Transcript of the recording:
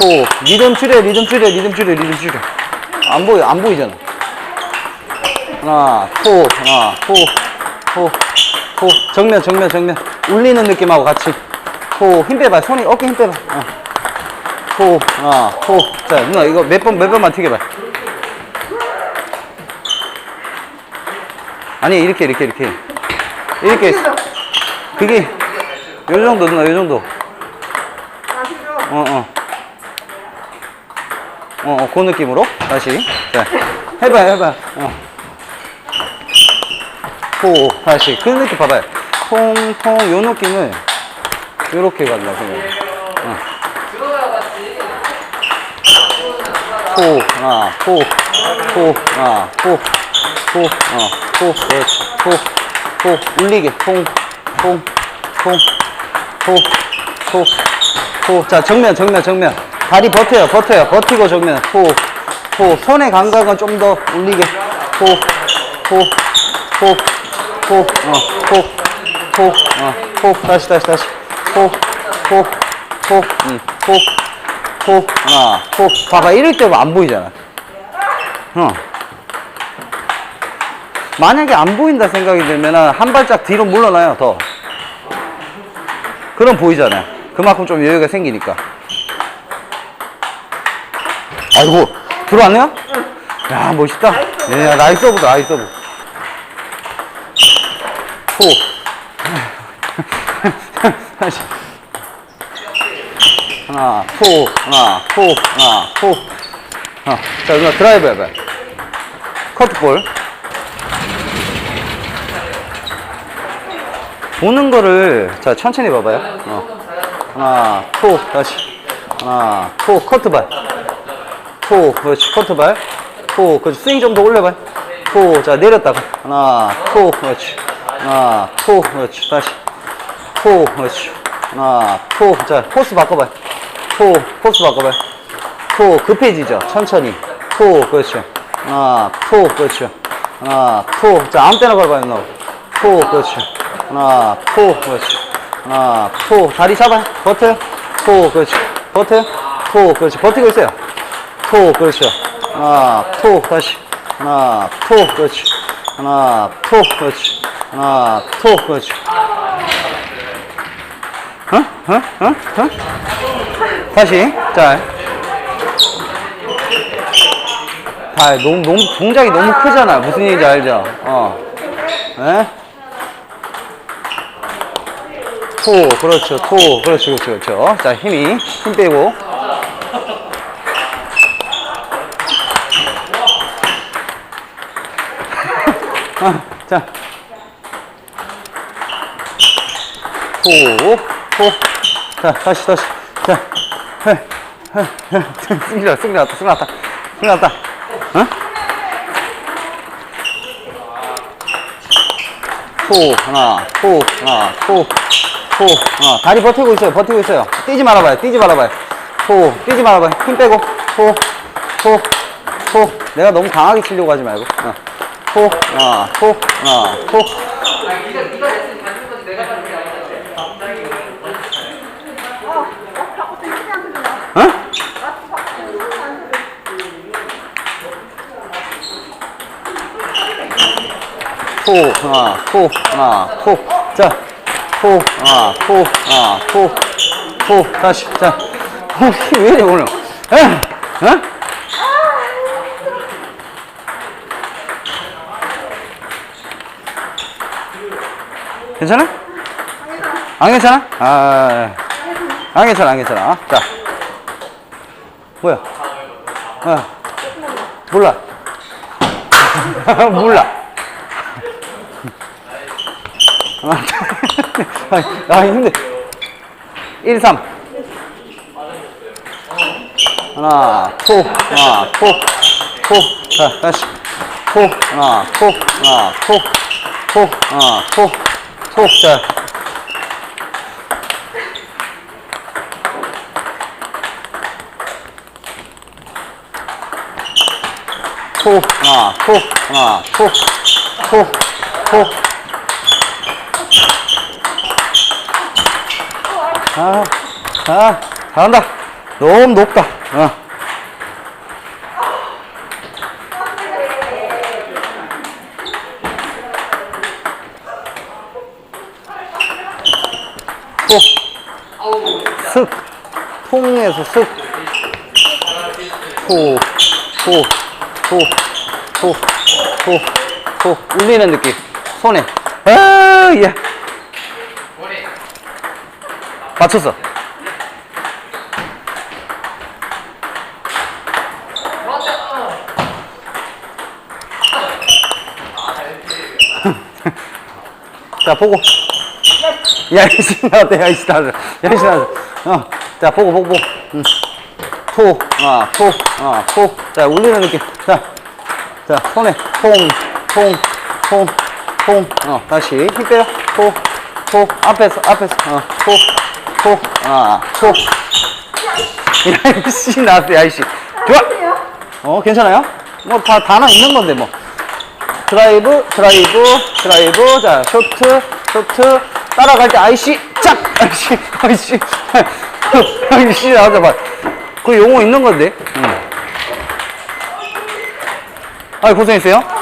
호. 리듬 줄여, 리듬 줄여, 리듬 줄여, 리듬 줄여. 안 보여, 안 보이잖아. 하나, 호, 하나, 호, 호, 호. 정면, 정면, 정면. 울리는 느낌하고 같이. 호, 힘 빼봐. 손이, 어깨 힘 빼봐. 어. 호, 하나, 호. 자, 누나, 이거 몇 번, 몇 번만 튀겨봐. 아니, 이렇게, 이렇게, 이렇게. 이렇게. 그게, 요 정도, 누나, 요 정도. 어, 어. 어, 어, 그 느낌으로. 다시. 자, 해봐요, 해봐요. 어. 호, 다시. 그 느낌 봐봐요. 통, 통, 요 느낌을, 요렇게 간다, 생각. 어. 호, 하나, 호, 호, 하나, 호, 호, 어, 호, 그렇지. 호, 호, 울리게. 통, 통, 통, 호, 호, 호. 자, 정면, 정면, 정면. 다리 버텨요, 버텨요. 버티고 정면. 호, 호. 손의 감각은 좀더 울리게. 호, 호, 호, 호, 어, 호, 호, 어, 호. 다시, 다시, 다시. 호, 호, 호, 음, 호, 호, 하나, 호. 봐봐, 이럴 때 안 보이잖아. 어. 만약에 안 보인다 생각이 들면 한 발짝 뒤로 물러나요, 더. 그럼 보이잖아요. 그만큼 좀 여유가 생기니까. 아이고, 들어왔네요? 야, 멋있다. 예, 나이스 서브다, 나이스 서브. 호. 하나, 호, 하나, 호, 하나, 호. 어, 자, 누나 드라이브 해봐요. 커트볼. 보는 거를, 자, 천천히 봐봐요. 어. 하나, 호, 다시. 하나, 호, 커트발. 호, 그렇지, 커트발. 호, 그렇지, 스윙 좀 더 올려봐요. 호, 자, 내렸다가. 하나, 호, 그렇지. 하나, 호, 그렇지, 다시. 호, 그렇지. 하나, 호, 자, 포스 바꿔봐요. 호, 포스 바꿔봐요. 호, 급해지죠, 천천히. 호, 그렇죠. 하나, 호, 그렇죠. 하나, 호, 자, 아무 때나 밟아요, 너. 호, 그렇죠. 하나, 호, 그렇죠. 하나, 호, 다리 잡아요. 버텨요. 호, 그렇죠. 버텨요. 호, 그렇지. 버티고 있어요. 토, 그렇죠. 하나, 토, 다시. 하나, 토, 그렇지. 하나, 토, 그렇지. 하나, 토, 그렇지. 어? 어? 어? 어? 다시. 자. 다, 너무, 너무, 동작이 너무 크잖아. 무슨 얘기인지 알죠? 어. 예? 토, 그렇죠. 토, 그렇죠, 그렇죠, 그렇죠. 자, 힘이, 힘 빼고. 아, 자. 호, 호. 자, 다시, 다시. 자. 헤, 헤, 헤. 승리 났다, 승리 났다, 승리 났다. 승리 났다. 어? 호, 하나, 호, 하나, 호, 호, 하나. 다리 버티고 있어요, 버티고 있어요. 뛰지 말아봐요, 뛰지 말아봐요. 호, 뛰지 말아봐요. 힘 빼고. 호, 호, 호. 내가 너무 강하게 치려고 하지 말고. 어. 호, 하나, 호, 하나, 호. 어? 호, 하나, 호, 하나, 호. 자, 호, 하나, 호, 하나, 호, 호. 다시, 자. 호, 힘왜 이래, 오늘. 에? 어? 괜찮아? 안 괜찮아? 아, 안 괜찮아, 안 괜찮아. 자. 뭐야? 아, 몰라. 몰라. 아, 아, 힘들. 1, 3. 하나, 포, 하나, 포, 포. 자, 다시. 포, 하나, 포, 하나, 포, 포, 하나, 포, 포. 자. 포, 하나, 포, 하나, 포, 포, 포. 아, 아, 잘한다. 너무 높다. 어. 톡. 슥. 통에서 슥. 톡. 톡. 톡. 톡. 톡. 톡. 울리는 느낌. 손에. 아, 예. 맞췄어. 자, 보고. 야, 이씨, 나왔다, 야, 이씨, 나왔다. 야, 이씨, 나왔다. 어. 자, 보고, 보고, 보고. 음. 톡, 아, 톡, 아, 톡. 자, 울리는 느낌. 자, 자, 손에 통, 통, 통, 통. 어, 다시 힘 빼요. 톡, 톡. 앞에서, 앞에서. 어, 톡, 톡, 아, 톡. 야, 이씨, 나왔다, 야, 이씨. 좋아! 어, 괜찮아요? 뭐, 다, 단어 있는 건데, 뭐. 드라이브, 드라이브, 드라이브. 자, 쇼트, 쇼트. 따라갈 때 아이씨, 짝! 아이씨, 아이씨. 아이씨, 나오자 봐. 그 용어 있는 건데. 응. 아, 고생했어요.